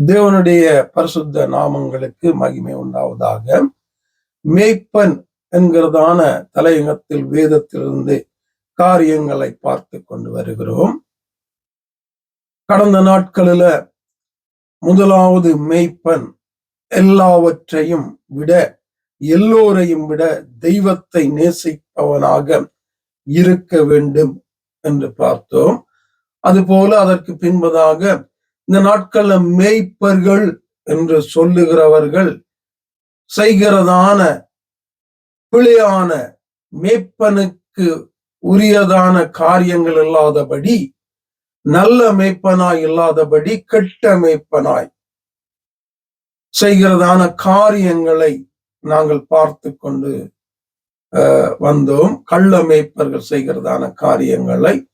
தேவனுடைய பரிசுத்த நாமங்களுக்கு மகிமை உண்டாவதாக. மேய்ப்பன் என்கிறதான தலையங்கத்தில் வேதத்திலிருந்து காரியங்களை பார்த்து கொண்டு வருகிறோம். கடந்த நாட்களில முதலாவது மெய்ப்பன் எல்லாவற்றையும் விட எல்லோரையும் விட தெய்வத்தை நேசிப்பவனாக இருக்க வேண்டும் என்று பார்த்தோம். அதுபோல அதற்கு பின்பதாக இந்த நாட்கள்ல மேய்ப்பர்கள் என்று சொல்லுகிறவர்கள் செய்கிறதான பிழையான மேய்ப்பனுக்கு உரியதான காரியங்கள் இல்லாதபடி நல்ல மேய்ப்பனாய் இல்லாதபடி கெட்ட மேய்ப்பனாய் செய்கிறதான காரியங்களை நாங்கள் பார்த்து கொண்டு வந்தோம். கள்ள மேய்ப்பர்கள் செய்கிறதான காரியங்களை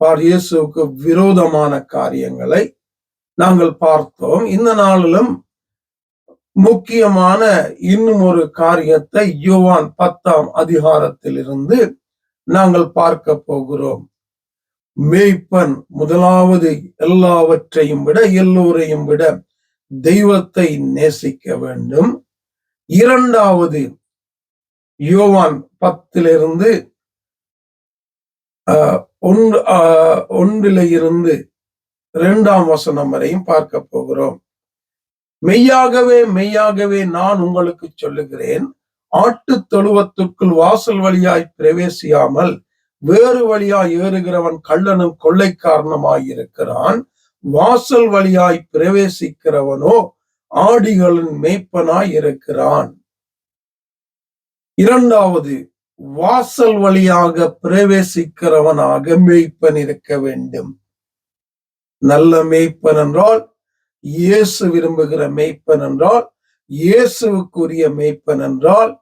பார் இயேசுக்கு விரோதமான காரியங்களை நாங்கள் பார்த்தோம். இந்த நாளிலும் முக்கியமான இன்னும் ஒரு காரியத்தை யோவான் பத்தாம் அதிகாரத்தில் இருந்து நாங்கள் பார்க்க போகிறோம். மேய்ப்பன் முதலாவது எல்லாவற்றையும் விட எல்லோரையும் விட தெய்வத்தை நேசிக்க வேண்டும். இரண்டாவது யோவான் பத்திலிருந்து ஒன்று ஒன்றில இருந்து இரண்டாம் வசனம் வரையும் பார்க்க போகிறோம். மெய்யாகவே மெய்யாகவே நான் உங்களுக்கு சொல்லுகிறேன். ஆட்டு தொழுவத்துக்குள் வாசல் வழியாய் பிரவேசியாமல் வேறு வழியாய் ஏறுகிறவன் கள்ளனும் கொள்ளைக்காரணமாயிருக்கிறான் வாசல் வழியாய் பிரவேசிக்கிறவனோ ஆடிகளின் மேய்ப்பனாய் இருக்கிறான் இரண்டாவது வாசல் வழியாக பிரவேசிக்கிறவனாக மேய்ப்பன் இருக்க வேண்டும். நல்ல மேய்ப்பன் என்றால் இயேசு விரும்புகிற மேய்ப்பன் என்றால் இயேசுவுக்குரிய மேய்ப்பன் என்றால்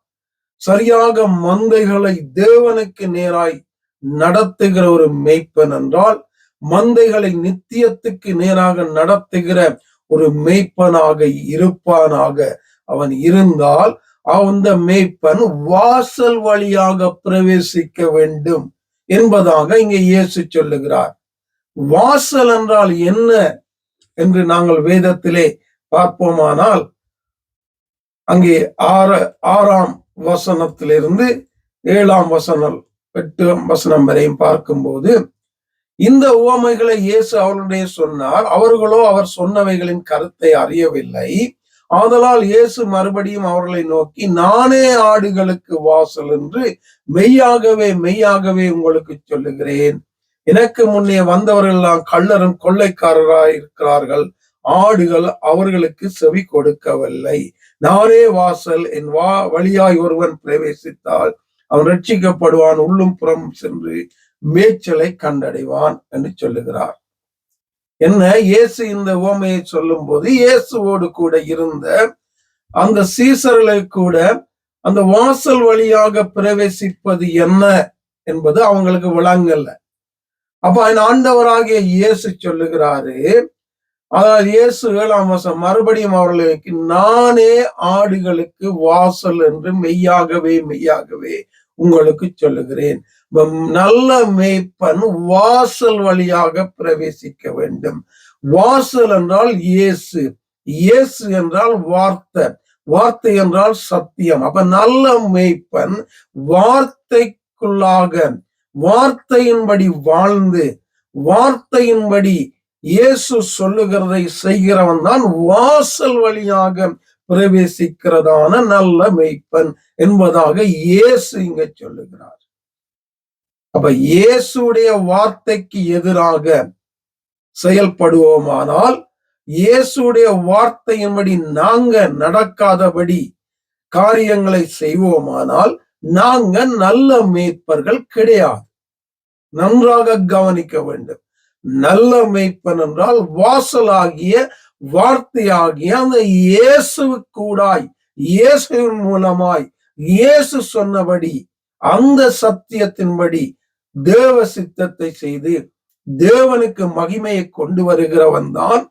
சரியாக மந்தைகளை தேவனுக்கு நேராய் நடத்துகிற ஒரு மெய்ப்பன் என்றால் மந்தைகளை நித்தியத்துக்கு நேராக நடத்துகிற ஒரு மெய்ப்பனாக இருப்பானாக அவன் இருந்தால் அந்த மேய்ப்பன் வாசல் வழியாக பிரவேசிக்க வேண்டும் என்பதாக இங்கே இயேசு சொல்லுகிறார். வாசல் என்றால் என்ன என்று நாங்கள் வேதத்திலே பார்ப்போமானால் அங்கே ஆற ஆறாம் வசனத்திலிருந்து ஏழாம் வசனம் எட்டாம் வசனம் வரையும் பார்க்கும்போது இந்த உவமைகளை இயேசு அவருடைய சொன்னார். அவர்களோ அவர் சொன்னவைகளின் கருத்தை அறியவில்லை. ஆதலால் இயேசு மறுபடியும் அவர்களை நோக்கி நானே ஆடுகளுக்கு வாசல் என்று மெய்யாகவே மெய்யாகவே உங்களுக்கு சொல்லுகிறேன். எனக்கு முன்னே வந்தவர்கள் எல்லாம் கள்ளரும் கொள்ளைக்காரராய் இருக்கிறார்கள். ஆடுகள் அவர்களுக்கு செவி கொடுக்கவில்லை. நானே வாசல் என் வா வழியாய் ஒருவன் பிரவேசித்தால் அவன் ரட்சிக்கப்படுவான் உள்ளும் புறம் சென்று மேய்ச்சலை கண்டடைவான் என்று சொல்லுகிறார். என்ன? இயேசு இந்த ஓமையை சொல்லும் போது இயேசுவோடு கூட இருந்த அந்த சீசர்களை கூட அந்த வாசல் வழியாக பிரவேசிப்பது என்ன என்பது அவங்களுக்கு விளங்கல்ல அப்ப அந்த ஆண்டவராகிய இயேசு சொல்லுகிறாரு. அதாவது இயேசு ஏழாம் வசம் மறுபடியும் அவர்களுக்கு நானே ஆடுகளுக்கு வாசல் என்று மெய்யாகவே மெய்யாகவே உங்களுக்கு சொல்லுகிறேன். நல்ல மேய்ப்பன் வாசல் வழியாக பிரவேசிக்க வேண்டும். வாசல் என்றால் இயேசு இயேசு என்றால் வார்த்தை வார்த்தை என்றால் சத்தியம். அப்ப நல்ல மேய்ப்பன் வார்த்தைக்குள்ளாக வார்த்தையின்படி வாழ்ந்து வார்த்தையின்படி இயேசு சொல்லுகிறதை செய்கிறவன் தான் வாசல் வழியாக பிரவேசிக்கிறதான நல்ல மெய்ப்பன் என்பதாக இயேசு இங்க சொல்லுகிறார். அப்ப இயேசுடைய வார்த்தைக்கு எதிராக செயல்படுவோமானால் இயேசுடைய வார்த்தையின்படி நாங்க நடக்காதபடி காரியங்களை செய்வோமானால் நாங்க நல்ல மேய்ப்பர்கள் கிடையாது. நன்றாக கவனிக்க வேண்டும். நல்ல மேய்ப்பன் என்றால் வாசலாகிய வார்த்தையாகிய அந்த இயேசு கூடாய் இயேசுவின் மூலமாய் இயேசு சொன்னபடி அந்த சத்தியத்தின்படி தேவ சித்தத்தை செய்து தேவனுக்கு மகிமையை கொண்டு வருகிறவன் தான்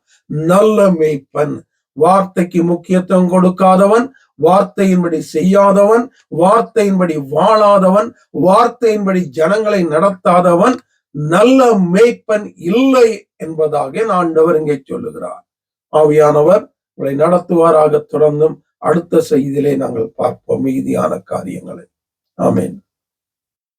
நல்ல மேய்ப்பன் வார்த்தைக்கு முக்கியத்துவம் கொடுக்காதவன் வார்த்தையின்படி செய்யாதவன் வார்த்தையின்படி வாழாதவன் வார்த்தையின்படி ஜனங்களை நடத்தாதவன் நல்ல மேய்ப்பன் இல்லை என்பதாக ஆண்டவர் இங்கே சொல்லுகிறார். ஆவியானவர் உங்களை நடத்துவாராக தொடர்ந்தும் அடுத்த செய்தியிலே நாங்கள் பார்ப்போம். மீதியான காரியங்களை. ஆமென்.